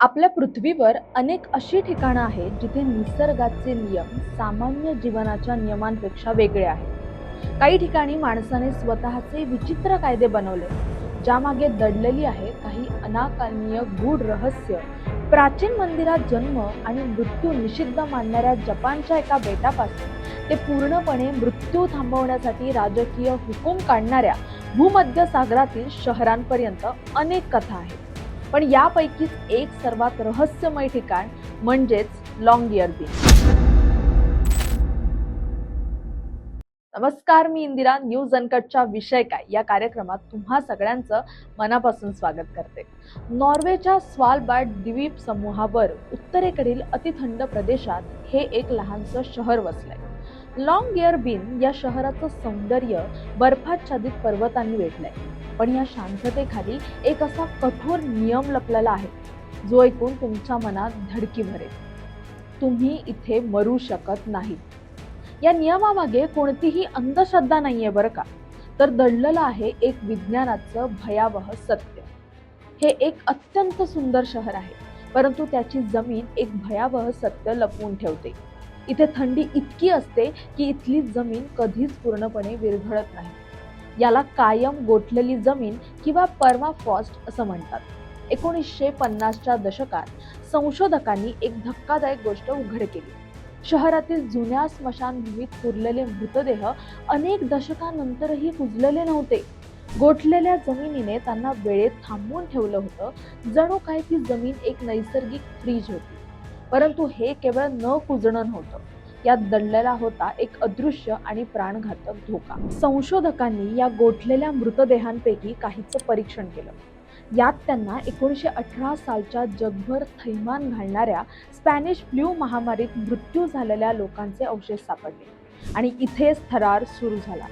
आपल्या पृथ्वीवर अनेक अशी ठिकाणं आहेत जिथे निसर्गाचे नियम सामान्य जीवनाच्या नियमांपेक्षा वेगळे आहेत. काही ठिकाणी माणसाने स्वतःचे विचित्र कायदे बनवले ज्यामागे दडलेली आहे काही अनाकलनीय गूढ रहस्य. प्राचीन मंदिरात जन्म आणि मृत्यू निषिद्ध मानणाऱ्या जपानच्या एका बेटापासून ते पूर्णपणे मृत्यू थांबवण्यासाठी राजकीय हुकूम काढणाऱ्या भूमध्य सागरातील शहरांपर्यंत अनेक कथा आहेत. पण यापैकीच एक सर्वात रहस्यमय ठिकाण म्हणजेच लॉंग बीच नमस्कार मी इंदिरा. न्यूज अनकटच्या विषय काय? या कार्यक्रमात तुम्हा सगळ्यांचं मनापासून स्वागत करते. नॉर्वेच्या स्वालबार्ड द्वीप समूहावर उत्तरेकडील अतिथंड प्रदेशात हे एक लहानसं शहर वसलंय. लॉंग इयर बिन या शहराचं सौंदर्य बर्फाच्छादित पर्वतांनी वेढलंय. पण या शांततेखाली एक असा कठोर नियम लपलेला आहे जो ऐकून तुमच्या मनात धडकी भरेल. तुम्ही इथे मरू शकत नाही या नियमामागे कोणतीही अंधश्रद्धा नाहीये बरं का? तर दडलेलं आहे एक विज्ञानाचं भयावह सत्य. हे एक अत्यंत सुंदर शहर आहे परंतु त्याची जमीन एक भयावह सत्य लपवून ठेवते. इथे थंडी इतकी असते की इथली जमीन कधीच पूर्णपणे विरघळत नाही. याला कायम गोठलेली जमीन किंवा पर्माफ्रॉस्ट असं म्हणतात. एकोणीसशे पन्नासच्या दशकात संशोधकांनी एक धक्कादायक गोष्ट उघड केली. शहरातील जुन्या स्मशानभूमीत पुरलेले मृतदेह अनेक दशकानंतरही कुजलेले नव्हते. गोठलेल्या जमिनीने त्यांना वेळेत थांबवून ठेवलं होतं. जणू काय ती जमीन एक नैसर्गिक फ्रीज होती. परंतु हे केवळ न कुजणं नव्हतं. यात दडलेला होता एक अदृश्य आणि प्राणघातक धोका. संशोधकांनी या गोठलेल्या मृतदेहांपैकी काहीचं परीक्षण केलं. यात त्यांना एकोणीसशे अठरा सालच्या जगभर थैमान घालणाऱ्या स्पॅनिश फ्ल्यू महामारीत मृत्यू झालेल्या लोकांचे अवशेष सापडले आणि इथेच थरार सुरू झाला.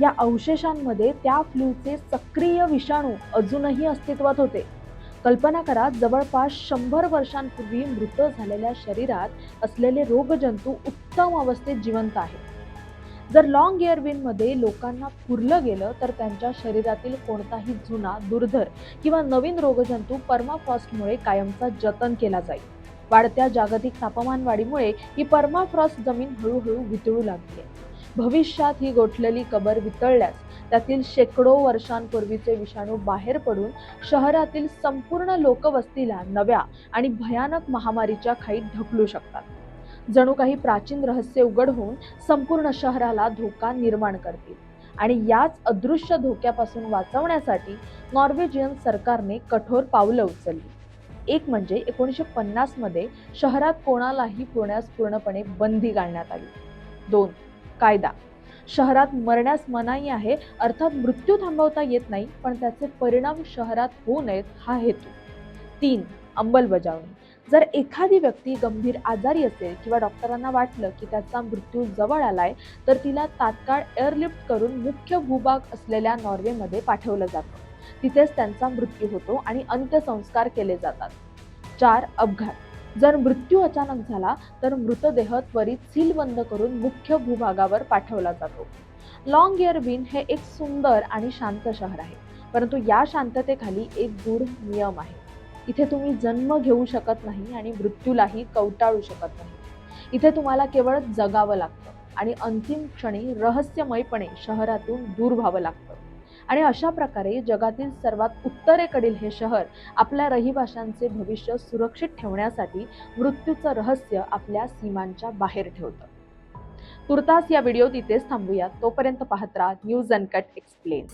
या अवशेषांमध्ये त्या फ्ल्यूचे सक्रिय विषाणू अजूनही अस्तित्वात होते. कल्पना करा जवळपास शंभर वर्षांपूर्वी मृत झालेल्या शरीरात असलेले रोगजंतू उत्तम अवस्थेत जिवंत आहेत. जर लॉंगमध्ये लोकांना पुरलं गेलं तर त्यांच्या शरीरातील कोणताही जुना दुर्धर किंवा नवीन रोगजंतू पर्माफॉस्टमुळे कायमचा जतन केला जाईल. वाढत्या जागतिक तापमानवाढीमुळे ही पर्माफ्रॉस्ट जमीन हळूहळू वितळू लागली भविष्यात ही गोठलेली कबर वितळल्यास त्यातील शेकडो वर्षांपूर्वीचे विषाणू बाहेर पडून शहरातील संपूर्ण लोकवस्तीला नव्या आणि भयानक महामारीच्या खाईत ढकलू शकतात. जणू काही प्राचीन रहस्य उघड होऊन संपूर्ण शहराला धोका निर्माण करतील आणि याच अदृश्य धोक्यापासून वाचवण्यासाठी नॉर्वेजियन सरकारने कठोर पावलं उचलली. एक म्हणजे एकोणीसशे पन्नासमध्ये शहरात कोणालाही पुण्यास पूर्णपणे बंदी घालण्यात आली. दोन कायदा. शहरात मरण्यास मनाई आहे अर्थात मृत्यू थांबवता येत नाही पण त्याचे परिणाम शहरात होऊ नयेत हा हेतू. तीन अंमलबजावणी. जर एखादी व्यक्ती गंभीर आजारी असेल किंवा डॉक्टरांना वाटलं की त्याचा मृत्यू जवळ आलाय तर तिला तात्काळ एअरलिफ्ट करून मुख्य भूभाग असलेल्या नॉर्वेमध्ये पाठवलं जातं. तिथेच त्यांचा मृत्यू होतो आणि अंत्यसंस्कार केले जातात. चार अपघात. जर मृत्यू अचानक झाला तर मृतदेह त्वरित सीलबंद करून मुख्य भूभागावर पाठवला जातो. लॉंग इयरबिन हे एक सुंदर आणि शांत शहर आहे परंतु या शांततेखाली एक गूढ नियम आहे. इथे तुम्ही जन्म घेऊ शकत नाही आणि मृत्यूलाही कवटाळू शकत नाही. इथे तुम्हाला केवळ जगावं लागतं आणि अंतिम क्षणी रहस्यमयपणे शहरातून दूर व्हावं लागतं. आणि अशा प्रकारे जगातील सर्वात उत्तरेकडील हे शहर आपल्या रहिवाशांचे भविष्य सुरक्षित ठेवण्यासाठी मृत्यूचं रहस्य आपल्या सीमांच्या बाहेर ठेवतं. तुर्तास या व्हिडिओ तिथेच थांबूया तोपर्यंत पाहत राहा न्यूज अनकट एक्सप्लेन